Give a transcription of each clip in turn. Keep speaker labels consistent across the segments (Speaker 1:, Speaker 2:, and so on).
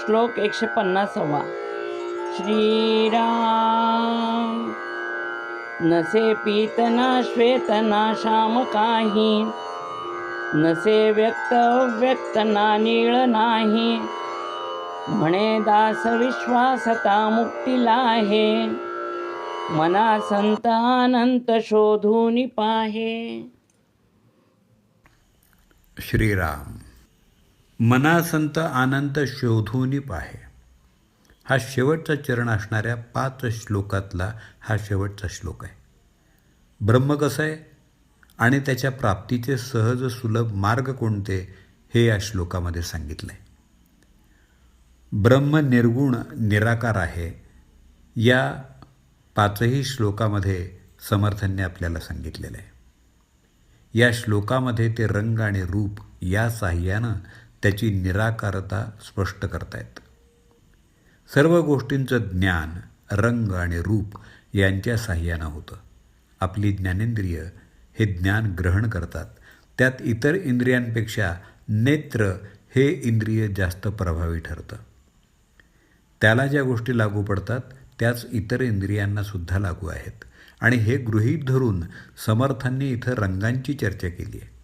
Speaker 1: श्लोक एकशे पन्नासावा. श्रीराम नसे पीतना श्वेतना श्याम काही. नसे व्यक्त अव्यक्त ना नीळ नाही. म्हणे दास विश्वासता मुक्तीला आहे मना संत अनंत शोधून पाहे.
Speaker 2: श्रीराम. मनासंत आनंद शोधून पाहे. हा शेवटचा चरण असणाऱ्या पाच श्लोकातला हा शेवटचा श्लोक आहे. ब्रह्म कसं आहे? आणि त्याच्या प्राप्तीचे सहज सुलभ मार्ग कोणते? हे या श्लोकामध्ये सांगितलं आहे ब्रह्म निर्गुण निराकार आहे. या पाचही श्लोकामध्ये समर्थांनी आपल्याला सांगितलेलं आहे. या श्लोकामध्ये ते रंग आणि रूप या साह्यानं त्याची निराकारता स्पष्ट करतायत. सर्व गोष्टींचं ज्ञान रंग आणि रूप यांच्या साह्यानं होतं. आपली ज्ञानेंद्रिय हे ज्ञान ग्रहण करतात. त्यात इतर इंद्रियांपेक्षा नेत्र हे इंद्रिय जास्त प्रभावी ठरतं. त्याला ज्या गोष्टी लागू पडतात त्याच इतर इंद्रियांना सुद्धा लागू आहेत. आणि हे गृहीत धरून समर्थांनी इथं रंगांची चर्चा केली आहे.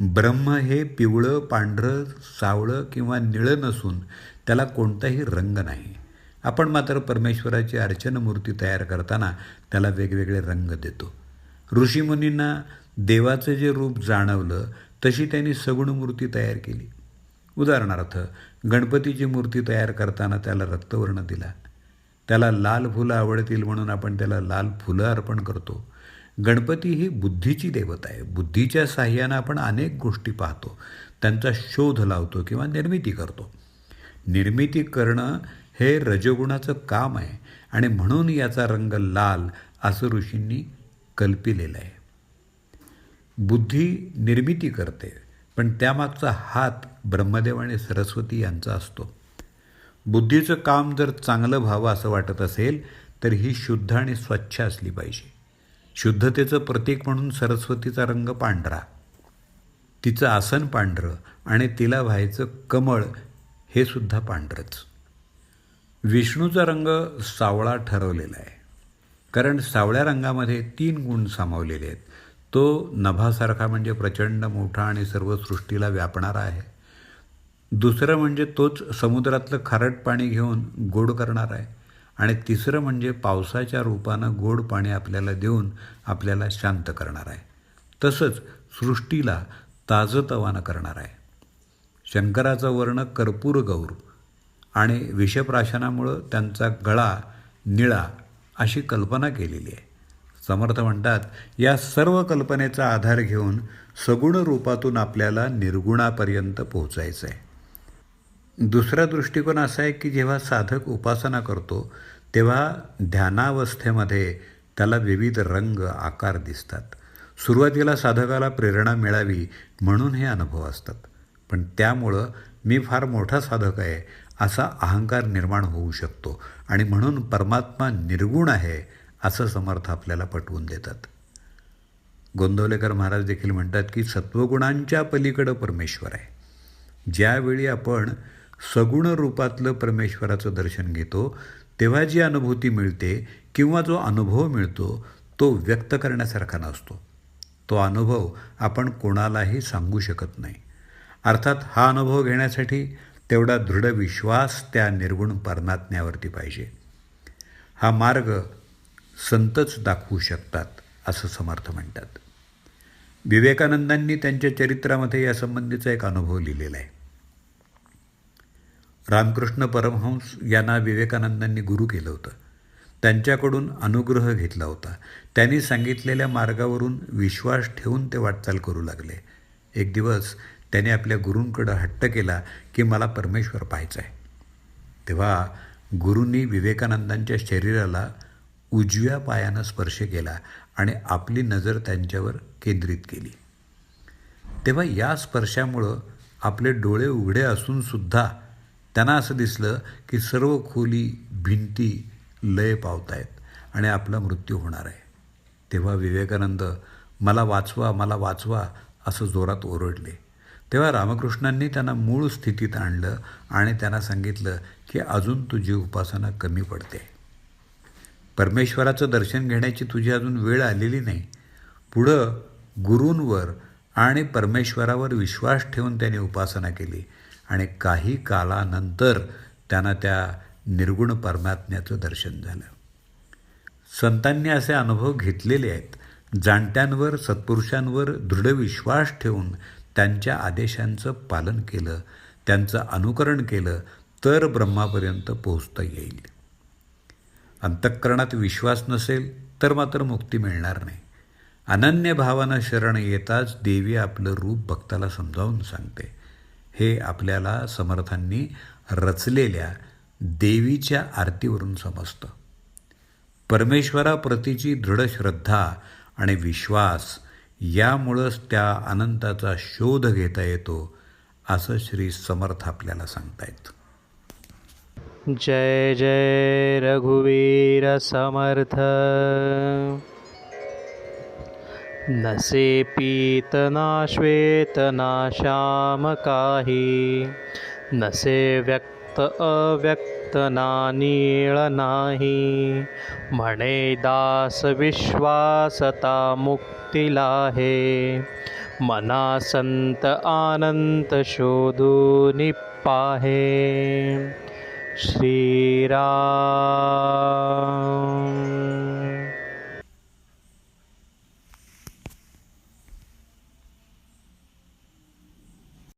Speaker 2: ब्रह्म हे पिवळं पांढरं सावळं किंवा निळं नसून त्याला कोणताही रंग नाही. आपण मात्र परमेश्वराची अर्चनमूर्ती तयार करताना त्याला वेगवेगळे रंग देतो. ऋषीमुनींना देवाचं जे रूप जाणवलं तशी त्यांनी सगुण मूर्ती तयार केली. उदाहरणार्थ गणपतीची मूर्ती तयार करताना त्याला रक्तवर्ण दिला. त्याला लाल फुलं आवडतील म्हणून आपण त्याला लाल फुलं अर्पण करतो. गणपती ही बुद्धीची देवता आहे. बुद्धीच्या साह्यानं आपण अनेक गोष्टी पाहतो. त्यांचा शोध लावतो किंवा निर्मिती करतो. निर्मिती करणं हे रजगुणाचं काम आहे आणि म्हणून याचा रंग लाल असं ऋषींनी कल्पिलेलं आहे. बुद्धी निर्मिती करते पण त्यामागचा हात ब्रह्मदेव आणि सरस्वती यांचा असतो. बुद्धीचं काम जर चांगलं व्हावं असं वाटत असेल तर ही शुद्ध आणि स्वच्छ असली पाहिजे. शुद्धतेचं प्रतीक म्हणून सरस्वतीचा रंग पांढरा. तिचं आसन पांढरं आणि तिला व्हायचं कमळ हे सुद्धा पांढरंच. विष्णूचा रंग सावळा ठरवलेला आहे. कारण सावळ्या रंगामध्ये तीन गुण सामावलेले आहेत. तो नभासारखा म्हणजे प्रचंड मोठा आणि सर्व सृष्टीला व्यापणारा आहे. दुसरं म्हणजे तोच समुद्रातलं खारट पाणी घेऊन गोड करणार आहे. आणि तिसरं म्हणजे पावसाच्या रूपानं गोड पाणी आपल्याला देऊन आपल्याला शांत करणार आहे. तसंच सृष्टीला ताजतवानं करणार आहे. शंकराचं वर्ण कर्पूर गौर आणि विषप्राशनामुळं त्यांचा गळा निळा अशी कल्पना केलेली आहे. समर्थ म्हणतात या सर्व कल्पनेचा आधार घेऊन सगुण रूपातून आपल्याला निर्गुणापर्यंत पोहोचायचं आहे दुसरा दृष्टिकोन असा आहे की जेव्हा साधक उपासना करतो तेव्हा ध्यानावस्थेमध्ये त्याला विविध रंग आकार दिसतात. सुरुवातीला साधकाला प्रेरणा मिळावी म्हणून हे अनुभव असतात. पण त्यामुळं मी फार मोठा साधक आहे असा अहंकार निर्माण होऊ शकतो आणि म्हणून परमात्मा निर्गुण आहे असं समर्थ आपल्याला पटवून देतात. गोंदवलेकर महाराज देखील म्हणतात की सत्वगुणांच्या पलीकडं परमेश्वर आहे. ज्यावेळी आपण सगुण रूपातलं परमेश्वराचं दर्शन घेतो तेव्हा जी अनुभूती मिळते किंवा जो अनुभव मिळतो तो व्यक्त करण्यासारखा नसतो. तो अनुभव आपण कोणालाही सांगू शकत नाही. अर्थात हा अनुभव घेण्यासाठी तेवढा दृढ विश्वास त्या निर्गुण परमात्म्यावरती पाहिजे. हा मार्ग संतच दाखवू शकतात असं समर्थ म्हणतात. विवेकानंदांनी त्यांच्या चरित्रामध्ये यासंबंधीचा एक अनुभव लिहिलेला आहे. रामकृष्ण परमहंस यांना विवेकानंदांनी गुरु केलं होतं. त्यांच्याकडून अनुग्रह घेतला होता. त्यांनी सांगितलेल्या मार्गावरून विश्वास ठेवून ते वाटचाल करू लागले. एक दिवस त्याने आपल्या गुरूंकडं हट्ट केला की मला परमेश्वर पाहायचं आहे. तेव्हा गुरूंनी विवेकानंदांच्या शरीराला उजव्या पायानं स्पर्श केला आणि आपली नजर त्यांच्यावर केंद्रित केली. तेव्हा या स्पर्शामुळं आपले डोळे उघडे असूनसुद्धा त्यांना असं दिसलं की सर्व खोली भिंती लय पावत आहेत आणि आपला मृत्यू होणार आहे. तेव्हा विवेकानंद मला वाचवा मला वाचवा असं जोरात ओरडले. तेव्हा रामकृष्णांनी त्यांना मूळ स्थितीत आणलं आणि त्यांना सांगितलं की अजून तुझी उपासना कमी पडते. परमेश्वराचं दर्शन घेण्याची तुझी अजून वेळ आलेली नाही. पुढं गुरूंवर आणि परमेश्वरावर विश्वास ठेवून त्याने उपासना केली. आणि काही कालानंतर त्यांना त्या निर्गुण परमात्म्याचं दर्शन झालं. संतांनी असे अनुभव घेतलेले आहेत. जाणत्यांवर सत्पुरुषांवर दृढ विश्वास ठेवून त्यांच्या आदेशांचं पालन केलं त्यांचं अनुकरण केलं तर ब्रह्मापर्यंत पोहोचता येईल. अंतःकरणात विश्वास नसेल तर मात्र मुक्ती मिळणार नाही. अनन्य भावानं शरण येताच देवी आपलं रूप भक्ताला समजावून सांगते. हे आपल्याला समर्थांनी रचलेल्या देवीच्या आरतीवरून समजतं. परमेश्वराप्रतीची दृढ श्रद्धा आणि विश्वास यामुळंच त्या अनंताचा शोध घेता येतो असं श्री समर्थ आपल्याला सांगतायत.
Speaker 3: जय जय रघुवीर समर्थ. नसे पीत ना श्वेत ना श्याम काही नसे व्यक्त अव्यक्त ना नीळ नाही म्हणे दास विश्वासता मुक्तीला हे मना संत आनंत शोधून पाहे श्रीराम